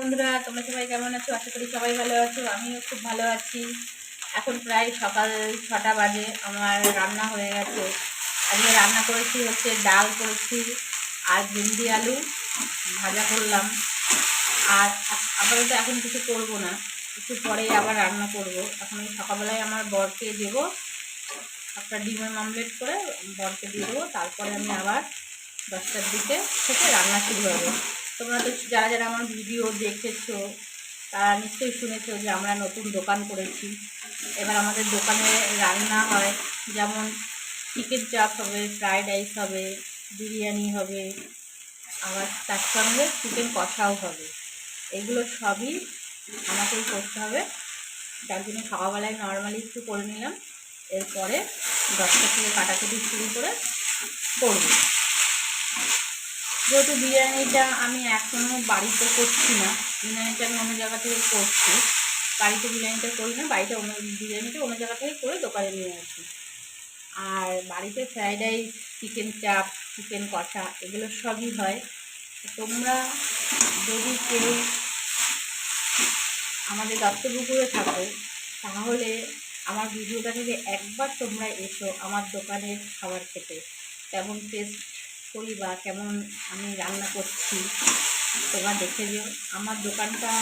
বন্ধুরা, তোমরা সবাই কেমন আছো? আশা করি সবাই ভালো আছো, আমিও খুব ভালো আছি। এখন প্রায় সকাল ছটা বাজে, আমার রান্না হয়ে গেছে। আজকে রান্না করেছি হচ্ছে ডাল করেছি আর ভেন্ডি আলু ভাজা করলাম। আর আপ- আপাতত এখন কিছু করব না, একটু পরে আবার রান্না করব। এখন আমি সকালবেলায় আমার বরকে দেবো, একটা ডিমের মামলেট করে বরকে দিয়ে দেবো। তারপরে আমি আবার দশটার দিকে থেকে রান্না শুরু হবে। তোমরা তো যারা যারা আমার ভিডিও দেখেছ, তারা নিশ্চয়ই শুনেছো যে আমরা নতুন দোকান করেছি। এবার আমাদের দোকানে রান্না হয়, যেমন চিকেন চাপ হবে ফ্রায়েড রাইস হবে, বিরিয়ানি হবে, আবার তার সঙ্গে চিকেন কষাও হবে। এগুলো সবই আমাকেই করতে হবে। যার জন্য সকালবেলায় নর্মালি একটু করে নিলাম, এরপরে দশটা থেকে কাটাকুটি শুরু করে করব। যেহেতু বিরিয়ানিটা আমি এখনও বাড়িতে করছি না, বিরিয়ানিটা আমি অন্য জায়গা থেকে করছি। বাড়িতে বিরিয়ানিটা করি না, বাড়িতে অন্য বিরিয়ানিটা অন্য জায়গা থেকে করে দোকানে নিয়ে আসি। আর বাড়িতে ফ্রাইড রাইস চিকেন চাপ চিকেন কষা, এগুলো সবই হয়। তোমরা যদি কেউ আমাদের দত্তপুকুরে থাকো, তাহলে আমার ভিডিওটা থেকে একবার তোমরা এসো আমার দোকানের খাবার খেতে। তেমন টেস্ট করি বা কেমন আমি রান্না করছি, তোমরা দেখে যেও। আমার দোকানটা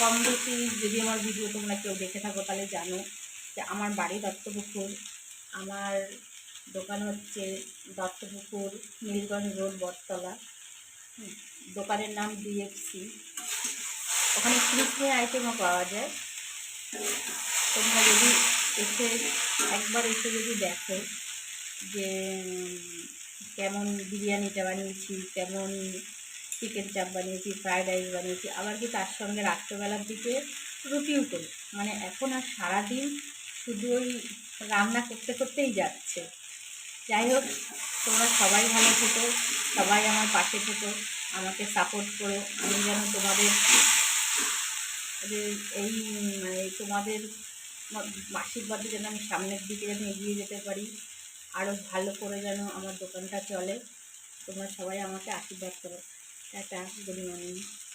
কম বেশি, যদি আমার ভিডিও তোমরা কেউ দেখে থাকো তাহলে জানো যে আমার বাড়ি দত্তপুকুর। আমার দোকান হচ্ছে দত্তপুকুর, নীলগঞ্জ রোড, বটতলা। দোকানের নাম ডিএফসি ওখানে ক্রিসমের আইটেমও পাওয়া যায়? তোমরা যদি এসে, একবার এসে যদি দেখো যে কেমন বিরিয়ানিটা বানিয়েছি, কেমন চিকেন চাপ বানিয়েছি ফ্রায়েড রাইস বানিয়েছি, আবার কি তার সঙ্গে রাত্রেবেলার দিকে রুটিও করি। মানে এখন আর সারাদিন শুধু ওই রান্না করতে করতেই যাচ্ছে। যাই হোক, তোমরা সবাই ভালো থেকো, সবাই আমার পাশে থেকো, আমাকে সাপোর্ট করো। আমি যেন তোমাদের এই মানে তোমাদের আশীর্বাদে যেন আমি সামনের দিকে যেন এগিয়ে যেতে পারি। আরও ভালো করে যেন আমার দোকানটা চলে। তোমরা সবাই আমাকে আশীর্বাদ করো। Tata, good morning.